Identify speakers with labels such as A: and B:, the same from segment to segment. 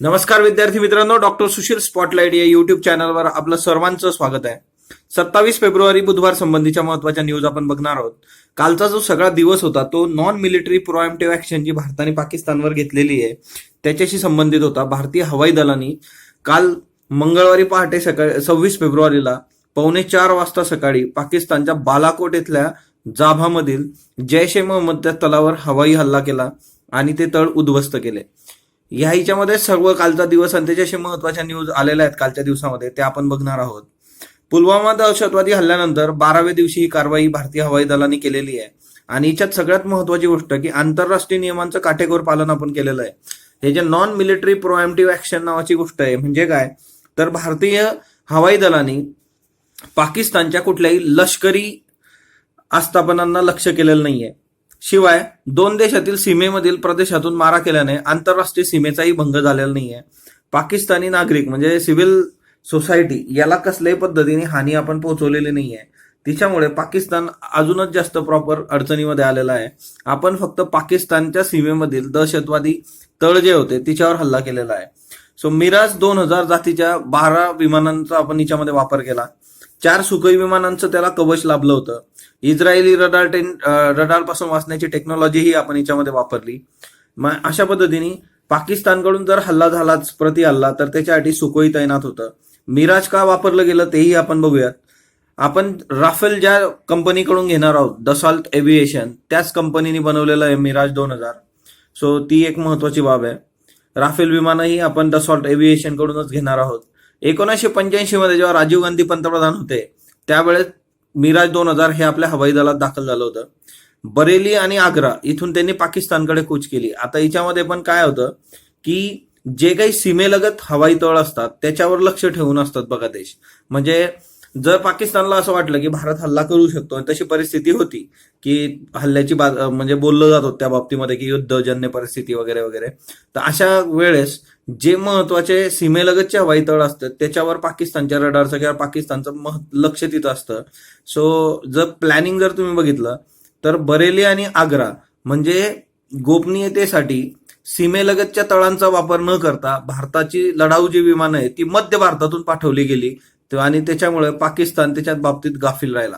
A: नमस्कार विद्यार्थी मित्रांनो. डॉक्टर सुशील स्पॉटलाइट या युट्यूब चॅनलवर आपलं सर्वांचं स्वागत आहे. सत्तावीस फेब्रुवारी बुधवार संबंधीच्या महत्त्वाच्या न्यूज आपण बघणार आहोत. कालचा जो सगळा दिवस होता तो नॉन मिलिटरी प्रोएमटिव्ह ऍक्शन जी भारताने पाकिस्तानवर घेतलेली आहे त्याच्याशी संबंधित होता भारतीय हवाई दलाने. काल मंगळवारी पहाटे सकाळी सव्वीस फेब्रुवारीला पावणे चार वाजता सकाळी पाकिस्तानच्या बालाकोट इथल्या जाभामधील जैश ए मोहम्मदच्या तलावर हवाई हल्ला केला आणि ते तळ उद्ध्वस्त केले. या ह्याच्यामध्ये सर्व कालचा दिवस आणि त्याच्याशी महत्त्वाच्या न्यूज आलेल्या आहेत कालच्या दिवसामध्ये ते आपण बघणार आहोत. पुलवामा दहशतवादी हल्ल्यानंतर बाराव्या दिवशी ही कारवाई भारतीय हवाई दलाने केलेली आहे. आणि याच्यात सगळ्यात महत्वाची गोष्ट की आंतरराष्ट्रीय नियमांचं काटेकोर पालन आपण केलेलं आहे. हे जे नॉन मिलिटरी प्रोएमटिव्ह ऍक्शन नावाची गोष्ट आहे म्हणजे काय? तर भारतीय हवाई दलाने पाकिस्तानच्या कुठल्याही लष्करी आस्थापनांना लक्ष केलेलं नाहीये. शिवाय दोन देशातील सीमेमधील प्रदेशातून मारा केल्याने आंतरराष्ट्रीय सीमेचाही भंग झालेला नाहीये. पाकिस्तानी नागरिक म्हणजे सिव्हिल सोसायटी याला कसल्याही पद्धतीने हानी आपण पोहोचवलेली नाहीये. तिच्यामुळे पाकिस्तान अजूनच जास्त प्रॉपर अडचणीमध्ये आलेला आहे. आपण फक्त पाकिस्तानच्या सीमेमधील दहशतवादी तळ जे होते तिच्यावर हल्ला केलेला आहे. सो मिराज दोन हजार जातीच्या बारा विमानांचा आपण हिच्यामध्ये वापर केला. चार सुखई विमानांचं त्याला कवच लाभलं होतं. इस्रायली रडार टेन रडारपासून वाचण्याची टेक्नॉलॉजी ही आपण याच्यामध्ये वापरली. मग अशा पद्धतीने पाकिस्तानकडून जर हल्ला झालाच प्रति हल्ला तर त्याच्यासाठी सुखोई तैनात होतं. मिराज का वापरलं गेलं तेही आपण बघूयात. आपण राफेल ज्या कंपनीकडून घेणार आहोत दसॉल्ट एव्हिएशन त्याच कंपनीने बनवलेलं आहे मिराज दोन हजार. सो ती एक महत्वाची बाब आहे. राफेल विमानही आपण दसॉल्ट एव्हिएशन कडूनच घेणार आहोत. एकोणीसशे पंच्याऐंशी मध्ये जेव्हा राजीव गांधी पंतप्रधान होते त्यावेळेस मिराज दोन हजार हे आपल्या हवाई दलात दाखल झालं होतं. बरेली आणि आग्रा इथून त्यांनी पाकिस्तानकडे कूच केली. आता याच्यामध्ये पण काय होतं की जे काही सीमेलगत हवाई तळ असतात त्याच्यावर लक्ष ठेवून असतात बघा देश. म्हणजे जर पाकिस्तानला असं वाटलं की भारत हल्ला करू शकतो आणि तशी परिस्थिती होती की हल्ल्याची म्हणजे बोललं जात होतं त्या बाबतीमध्ये की युद्धजन्य परिस्थिती वगैरे वगैरे तर अशा वेळेस जे महत्त्वाचे सीमेलगतचे हवाई तळ असतात त्याच्यावर पाकिस्तानच्या रडारचं किंवा पाकिस्तानचं मह लक्ष तिथं असतं. सो जर प्लॅनिंग जर तुम्ही बघितलं तर बरेली आणि आग्रा म्हणजे गोपनीयतेसाठी सीमेलगतच्या तळांचा वापर न करता भारताची लढाऊ जी विमानं आहेत ती मध्य भारतातून पाठवली गेली. आणि त्याच्यामुळे पाकिस्तान त्याच्या बाबतीत गाफील राहिला.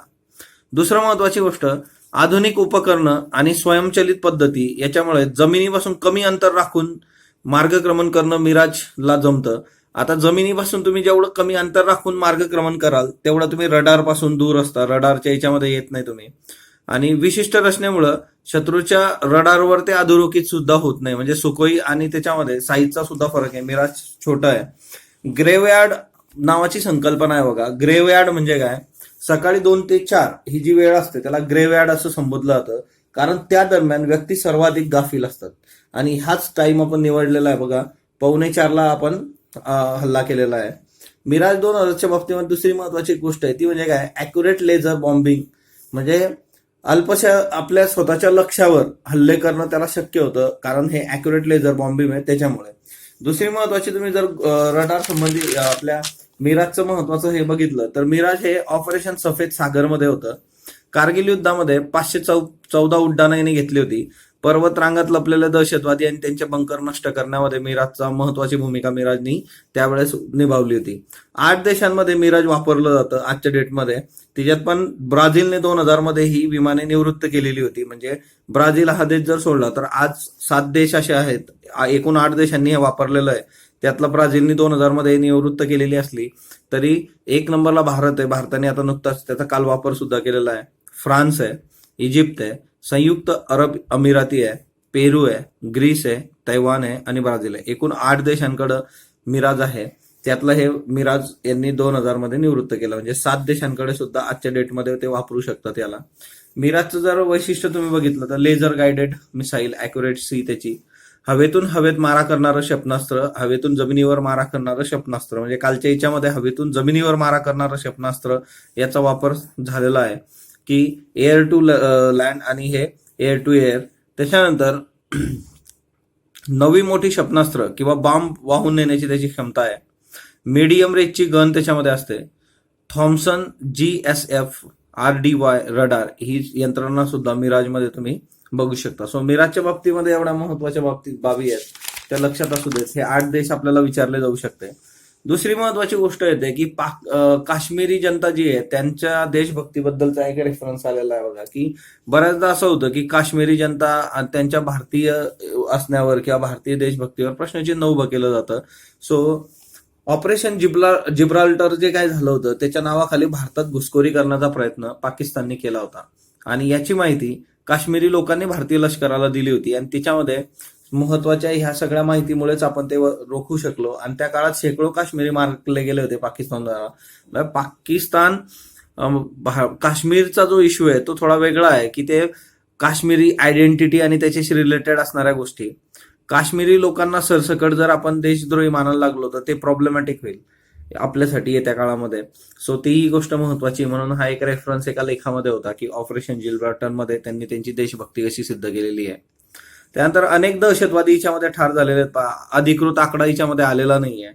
A: दुसरं महत्वाची गोष्ट आधुनिक उपकरणं आणि स्वयंचलित पद्धती याच्यामुळे जमिनीपासून कमी अंतर राखून मार्गक्रमण करणं मिराजला जमतं. आता जमिनीपासून तुम्ही जेवढं कमी अंतर राखून मार्गक्रमण कराल तेवढं तुम्ही रडारपासून दूर असता. रडारच्या याच्यामध्ये येत नाही तुम्ही. आणि विशिष्ट रचनेमुळं शत्रूच्या रडारवर ते अधोरेखित सुद्धा होत नाही. म्हणजे सुकोई आणि त्याच्यामध्ये साईजचा सुद्धा फरक आहे. मिराज छोटा आहे. ग्रेवयार्ड नावाची संकल्पना आहे बघा. ग्रेवयार्ड म्हणजे काय? सकाळी दोन ते चार ही जी वेळ असते त्याला ग्रेवयार्ड असं संबोधलं जातं. कारण त्या दरम्यान व्यक्ती सर्वाधिक गाफील असतात. आणि हाच टाइम आपण निवडलेला आहे बघा. पावणे चारला आपण हल्ला केलेला आहे. मिराज दोन हजारच्या बाबतीमध्ये दुसरी महत्वाची गोष्ट आहे. ती म्हणजे काय? अॅक्युरेट लेझर बॉम्बिंग म्हणजे अल्पशा आपल्या स्वतःच्या लक्ष्यावर हल्ले करणं त्याला शक्य होतं. कारण हे अॅक्युरेट लेझर बॉम्बिंग आहे त्याच्यामुळे. दुसरी महत्वाची तुम्ही जर रडार संबंधी आपल्या मिराजचं महत्वाचं हे बघितलं तर मिराज हे ऑपरेशन सफेद सागरमध्ये होतं. कारगिल युद्धामध्ये पाचशे चौ चौदा उड्डाणं यांनी घेतली होती. पर्वत रांगात लपलेले दहशतवादी आणि त्यांचे बंकर नष्ट करण्यामध्ये मिराजचा महत्वाची भूमिका मिराजनी त्यावेळेस निभावली होती. आठ देशांमध्ये मिराज वापरलं जातं आजच्या डेटमध्ये. तिच्यात पण ब्राझीलने दोन हजारमध्ये ही विमाने निवृत्त केलेली होती. म्हणजे ब्राझील हा देश जर सोडला तर आज सात देश असे आहेत. एकूण आठ देशांनी हे वापरलेलं आहे. त्यातला ब्राझीलनी दोन हजारमध्ये निवृत्त केलेली असली तरी एक नंबरला भारत आहे. भारताने आता नुकताच त्याचा काल वापर सुद्धा केलेला आहे. फ्रान्स आहे इजिप्त आहे संयुक्त अरब अमिराती आहे पेरू आहे ग्रीस आहे तैवान आहे आणि ब्राझील आहे. एकूण आठ देशांकडं मिराज आहे. त्यातलं हे मिराज यांनी दोन हजारमध्ये निवृत्त केलं. म्हणजे सात देशांकडे सुद्धा आजच्या डेटमध्ये ते वापरू शकतात याला. मिराजचं जर वैशिष्ट्य तुम्ही बघितलं तर लेझर गायडेड मिसाईल सी त्याची हवेतून हवेत मारा करणारं क्षेपणास्त्र हवेतून जमिनीवर मारा करणारं क्षेपणास्त्र म्हणजे कालच्या याच्यामध्ये हवेतून जमिनीवर मारा करणारं क्षेपणास्त्र याचा वापर झालेला आहे. की एअर टू लँड आणि हे एअर टू एअर त्याच्यानंतर नवी मोठी क्षेपणास्त्र किंवा बॉम्ब वाहून नेण्याची त्याची क्षमता आहे. मीडियम रेंजची गन त्याच्यामध्ये असते. Thomson G S F R D Y radar ही यंत्रणा सुद्धा मिराजमध्ये तुम्ही बघू शकता. सो मिराजच्या बाबतीमध्ये एवढ्या महत्त्वाच्या बाबतीत बाबी आहेत. त्या लक्षात असू देत. हे आठ देश आपल्याला विचारले जाऊ शकते. दुसरी महत्वाची गोष्ट येते की पाक काश्मीरी जनता जी आहे त्यांच्या देशभक्तीबद्दलचा एक रेफरन्स आलेला आहे बघा की बऱ्याचदा असं होतं की काश्मीरी जनता त्यांच्या भारतीय असण्यावर किंवा भारतीय देशभक्तीवर प्रश्नचिन्ह उभं केलं जातं. सो ऑपरेशन जिब्रा जिब्राल्टर जे काय झालं होतं त्याच्या नावाखाली भारतात घुसखोरी करण्याचा प्रयत्न पाकिस्तानने केला होता. आणि याची माहिती काश्मीरी लोकांनी भारतीय लष्कराला दिली होती. आणि त्याच्यामध्ये महत्त्वाच्या ह्या सगळ्या माहितीमुळेच आपण ते रोखू शकलो. आणि त्या काळात शेकडो काश्मीरी मारले गेले होते पाकिस्तानद्वारा द्वारा. पाकिस्तान भा- काश्मीरचा जो इश्यू आहे तो थोडा वेगळा आहे की ते काश्मीरी आयडेंटिटी आणि त्याच्याशी रिलेटेड असणाऱ्या गोष्टी. काश्मीरी लोकांना सरसकट जर आपण देशद्रोही मानायला लागलो तर ते प्रॉब्लेमॅटिक होईल. आपल्यासाठी येत्या काळामध्ये. सो तीही गोष्ट महत्वाची म्हणून हा एक रेफरन्स एका लेखामध्ये होता की ऑपरेशन जिल्बर्टनमध्ये त्यांनी त्यांची देशभक्ती कशी सिद्ध केलेली आहे. त्यानंतर अनेक दहशतवादी हिच्यामध्ये ठार झालेले आहेत. अधिकृत आकडा हिच्यामध्ये आलेला नाहीये.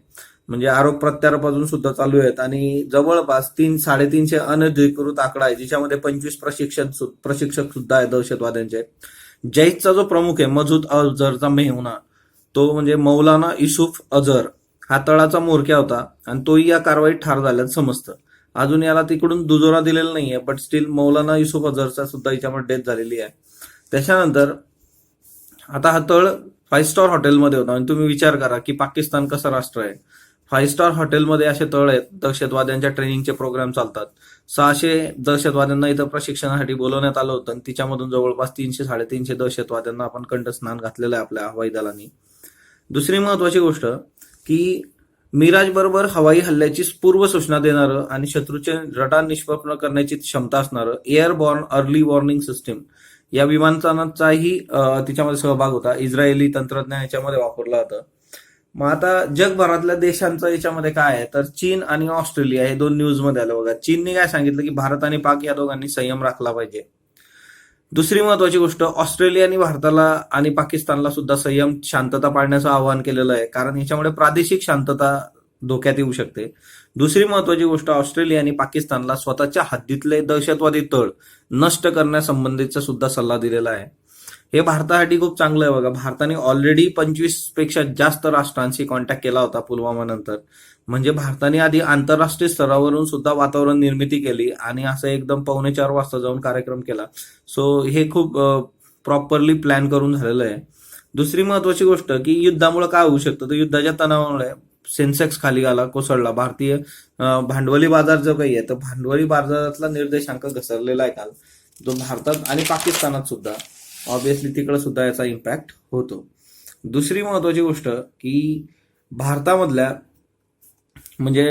A: म्हणजे आरोप प्रत्यारोप अजून सुद्धा चालू आहेत. आणि जवळपास तीन साडेतीनशे अनधिकृत आकडा आहे जिच्यामध्ये पंचवीस प्रशिक्षण प्रशिक्षक सुद्धा आहे दहशतवाद्यांचे. जैदचा जो प्रमुख आहे मजूद अझरचा मेहुना तो म्हणजे मौलाना युसुफ अझर हा तळाचा मोरक्या होता आणि तोही या कारवाईत ठार झाल्याचं समजतं. अजून याला तिकडून दुजोरा दिलेला नाहीये बट स्टील मौलाना युसुफ अझरचा सुद्धा याच्यामध्ये डेथ झालेली आहे. त्याच्यानंतर आता हा तळ फाईव्ह स्टार हॉटेलमध्ये होता. आणि तुम्ही विचार करा की पाकिस्तान कसं राष्ट्र आहे? फाईव्ह स्टार हॉटेलमध्ये असे तळ आहेत दहशतवाद्यांच्या ट्रेनिंगचे प्रोग्राम चालतात. सहाशे दहशतवाद्यांना इथं प्रशिक्षणासाठी बोलवण्यात आलं होतं आणि तिच्यामधून जवळपास तीनशे साडेतीनशे दहशतवाद्यांना आपण कंठस्नान घातलेलं आहे आपल्या हवाई दलाने. दुसरी महत्वाची गोष्ट की मिराज बरोबर हवाई हल्ल्याची पूर्व सूचना देणारं आणि शत्रूचे रडार निष्पन्न करण्याची क्षमता असणारं एअरबॉर्न अर्ली वॉर्निंग सिस्टीम या विमानचानाचाही तिच्यामध्ये सहभाग होता. इस्रायली तंत्रज्ञान याच्यामध्ये वापरलं जातं. मग आता जगभरातल्या देशांचं याच्यामध्ये काय आहे? तर चीन आणि ऑस्ट्रेलिया हे दोन न्यूजमध्ये आलं बघा. चीनने काय सांगितलं की भारत आणि पाक या दोघांनी संयम राखला पाहिजे. दुसरी महत्वाची गोष्ट ऑस्ट्रेलियाने भारताला आणि पाकिस्तानला सुद्धा संयम शांतता पाळण्याचं आवाहन केलेलं आहे. कारण याच्यामुळे प्रादेशिक शांतता धोक्यात येऊ शकते. दुसरी महत्वाची गोष्ट ऑस्ट्रेलिया आणि पाकिस्तानला स्वतःच्या हद्दीतले दहशतवादी तळ नष्ट करण्यासंबंधीचा सुद्धा सल्ला दिलेला आहे. हे भारतासाठी खूप चांगलं आहे बघा. भारताने ऑलरेडी पंचवीसपेक्षा जास्त राष्ट्रांशी कॉन्टॅक्ट केला होता पुलवामा नंतर. म्हणजे भारताने आधी आंतरराष्ट्रीय स्तरावरून सुद्धा वातावरण निर्मिती केली आणि असं एकदम पावणे चार वाजता जाऊन कार्यक्रम केला. सो हे खूप प्रॉपरली प्लॅन करून झालेलं आहे. दुसरी महत्वाची गोष्ट की युद्धामुळे काय होऊ शकतं? तर युद्धाच्या तणावामुळे सेन्सेक्स खाली आला कोसळला. भारतीय भांडवली बाजार जो काही आहे तर भांडवली बाजारातला निर्देशांक घसरलेला आहे काल. जो भारतात आणि पाकिस्तानात सुद्धा. ऑब्विसली तिकडे सुद्धा याचा इम्पॅक्ट होतो. दुसरी महत्वाची गोष्ट की भारतामधल्या म्हणजे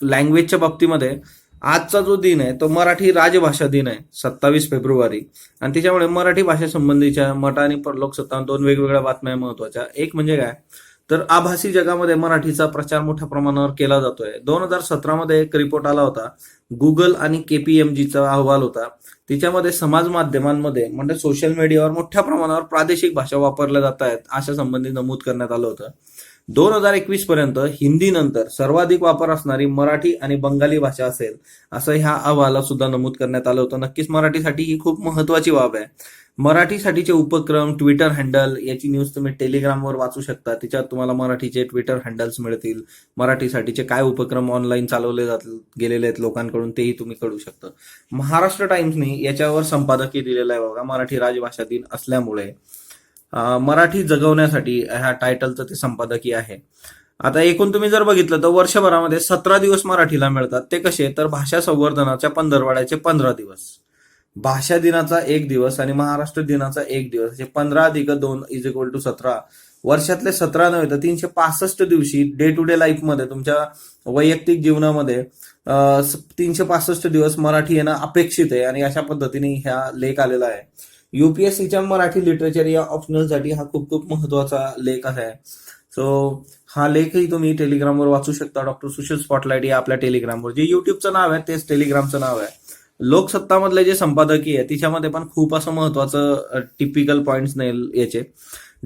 A: लँग्वेजच्या बाबतीमध्ये आजचा जो दिन आहे तो मराठी राजभाषा दिन आहे सत्तावीस फेब्रुवारी. आणि त्याच्यामुळे मराठी भाषेसंबंधीच्या मठ आणि लोकसत्ता दोन वेगवेगळ्या बातम्या महत्त्वाच्या. एक म्हणजे काय? तर आभासी जगामध्ये मराठीचा प्रचार मोठ्या प्रमाणावर केला जातोय. दोन हजार सतरामध्ये एक रिपोर्ट आला होता. गुगल आणि केपीएमजीचा अहवाल होता. तिच्यामध्ये समाज माध्यमांमध्ये म्हणजे सोशल मीडियावर मोठ्या प्रमाणावर प्रादेशिक भाषा वापरल्या जात आहेत अशा संबंधी नमूद करण्यात आलं होतं. दोन हजार एकवीस पर्यंत हिंदी नंतर सर्वाधिक वापर असणारी मराठी आणि बंगाली भाषा असेल असं ह्या अहवालात सुद्धा नमूद करण्यात आलं होतं. नक्कीच मराठीसाठी ही खूप महत्वाची बाब आहे. मराठीसाठीचे उपक्रम ट्विटर हँडल याची न्यूज तुम्ही टेलिग्रामवर वाचू शकता. तिच्यात तुम्हाला मराठीचे ट्विटर हँडल्स मिळतील. मराठीसाठीचे काय उपक्रम ऑनलाईन चालवले जात गेलेले आहेत लोकांकडून तेही तुम्ही कळू शकता. महाराष्ट्र टाइम्सने याच्यावर संपादकीय दिलेलं आहे बघा. मराठी राजभाषा दिन असल्यामुळे मराठी जगवण्यासाठी ह्या टायटलचं ते संपादकीय आहे. आता एकूण तुम्ही जर बघितलं तर वर्षभरामध्ये सतरा दिवस मराठीला मिळतात. ते कसे? तर भाषा संवर्धनाच्या पंधरवाड्याचे पंधरा दिवस. भाषा दिनाचा एक दिवस आणि महाराष्ट्र दिनाचा एक दिवस. असे पंधरा अधिक दोन इज इक्वल टू सतरा. वर्षातले सतरा नव्हे तर तीनशे पासष्ट दिवशी डे टू डे लाईफमध्ये तुमच्या वैयक्तिक जीवनामध्ये तीनशे पासष्ट दिवस मराठी येणं अपेक्षित आहे आणि अशा पद्धतीने ह्या लेख आलेला आहे. युपीएससीच्या मराठी लिटरेचर या ऑप्शनलसाठी हा खूप खूप महत्त्वाचा लेख आहे. सो हा लेखही तुम्ही टेलिग्रामवर वाचू शकता. डॉक्टर सुशील स्पॉटलाईट या आपल्या टेलिग्रामवर जे युट्यूबचं नाव आहे तेच टेलिग्रामचं नाव आहे. लोकसत्तामधले जे संपादकीय आहे तिच्यामध्ये पण खूप असं महत्वाचं टिपिकल पॉइंट्स नाही याचे.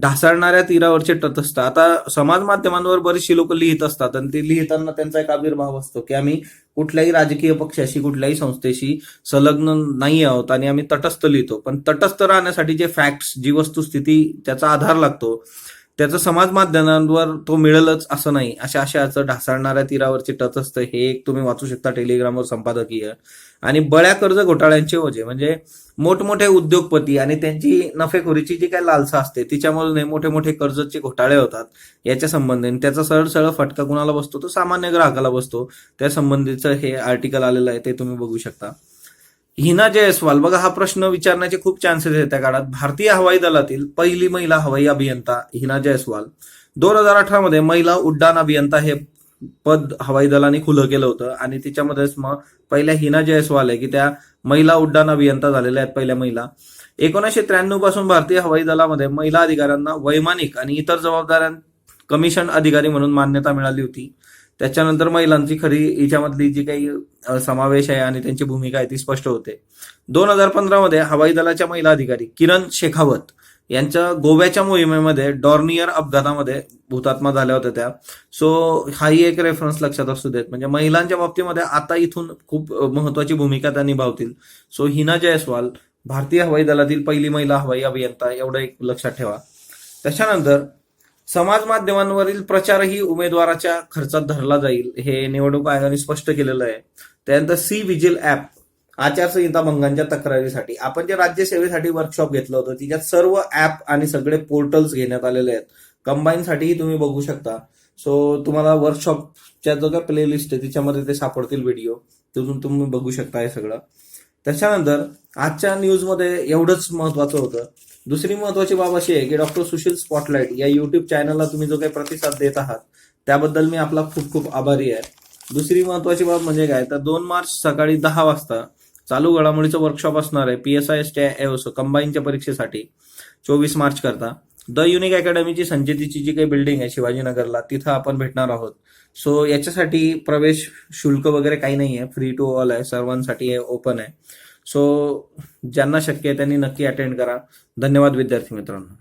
A: ढासळणाऱ्या तीरावरचे तटस्थ. आता समाज माध्यमांवर बरीचशी लोक लिहित असतात आणि ते लिहिताना त्यांचा एक आविर्भाव असतो की आम्ही कुठल्याही राजकीय पक्षाशी कुठल्याही संस्थेशी संलग्न नाही आहोत आणि आम्ही तटस्थ लिहितो. पण तटस्थ राहण्यासाठी जे फॅक्ट्स जी वस्तुस्थिती त्याचा आधार लागतो त्याचं समाज माध्यमांवर तो मिळेलच असं नाही. अशा आशयाचं ढासळणाऱ्या तीरावरचे टच हे एक तुम्ही वाचू शकता टेलिग्रामवर संपादकीय. आणि बळ्या कर्ज घोटाळ्यांचे ओझे. म्हणजे मोठमोठे उद्योगपती आणि त्यांची नफेखोरीची जी काही लालसा असते तिच्यामुळे मोठे मोठे कर्जचे घोटाळे होतात याच्या संबंधीने त्याचा सरळ सरळ फटका कुणाला बसतो? तो सामान्य ग्राहकाला बसतो. त्या संबंधीचं हे आर्टिकल आलेलं आहे ते तुम्ही बघू शकता. हिना जयस्वाल बघा हा प्रश्न विचारण्याचे खूप चान्सेस आहेत त्या काळात. भारतीय हवाई दलातील पहिली महिला हवाई अभियंता हिना जयस्वाल दोन हजार अठरा मध्ये महिला उड्डाण अभियंता हे पद हवाई दलाने खुलं केलं होतं. आणि तिच्यामध्येच मग पहिल्या हिना जयस्वाल आहे की त्या महिला उड्डाण अभियंता झालेल्या आहेत पहिल्या महिला. एकोणीसशे त्र्याण्णवपासून भारतीय हवाई दलामध्ये महिला अधिकाऱ्यांना वैमानिक आणि इतर जबाबदाऱ्यां कमिशन अधिकारी म्हणून मान्यता मिळाली होती. त्याच्यानंतर महिलांची खरी हिच्यामधली जी काही समावेश आहे आणि त्यांची भूमिका आहे ती स्पष्ट होते. दोन हजार पंधरा मध्ये हवाई दलाच्या महिला अधिकारी किरण शेखावत यांच्या गोव्याच्या मोहिमेमध्ये डॉर्नियर अपघातामध्ये भूतात्मा झाल्या होत्या त्या. सो हाही एक रेफरन्स लक्षात असू देत. म्हणजे महिलांच्या बाबतीमध्ये आता इथून खूप महत्वाची भूमिका त्या निभावतील. सो हिना जयस्वाल भारतीय हवाई दलातील पहिली महिला हवाई अभियंता एवढं एक लक्षात ठेवा. त्याच्यानंतर समाज माध्यमांवरील प्रचारही उमेदवाराच्या खर्चात धरला जाईल हे निवडणूक आयोगाने स्पष्ट केलेलं आहे. त्यानंतर सी विजिल ऍप आचारसंहिता भंगांच्या तक्रारीसाठी. आपण जे राज्यसेवेसाठी वर्कशॉप घेतलं होतं तिच्यात सर्व ऍप आणि सगळे पोर्टल्स घेण्यात आलेले आहेत. कंबाईनसाठीही तुम्ही बघू शकता. सो तुम्हाला वर्कशॉपच्या जो काय प्लेलिस्ट आहे तिच्यामध्ये ते सापडतील व्हिडिओ तिथून तुम्ही बघू शकता हे सगळं. त्याच्यानंतर आजच्या न्यूजमध्ये एवढंच महत्वाचं होतं. दुसरी महत्वाची बाब अशी आहे की डॉक्टर सुशील स्पॉटलाईट या युट्यूब चॅनलला तुम्ही जो काही प्रतिसाद देत आहात त्याबद्दल मी आपला खूप खूप आभारी आहे. दुसरी महत्वाची बाब म्हणजे काय? तर दोन मार्च सकाळी दहा वाजता चालू घडामोडीचं वर्कशॉप असणार आहे. P S I S T ASO कंबाईनच्या परीक्षेसाठी चोवीस मार्च करता. द युनिक अकॅडमीची संचेतीची जी काही बिल्डिंग आहे शिवाजीनगरला तिथं आपण भेटणार आहोत. सो याच्यासाठी प्रवेश शुल्क वगैरे काही नाही आहे. फ्री टू ऑल आहे. सर्वांसाठी हे ओपन आहे. सो ज्यांना शक्य आहे त्यांनी नक्की अटेंड करा. धन्यवाद विद्यार्थी मित्रांनो.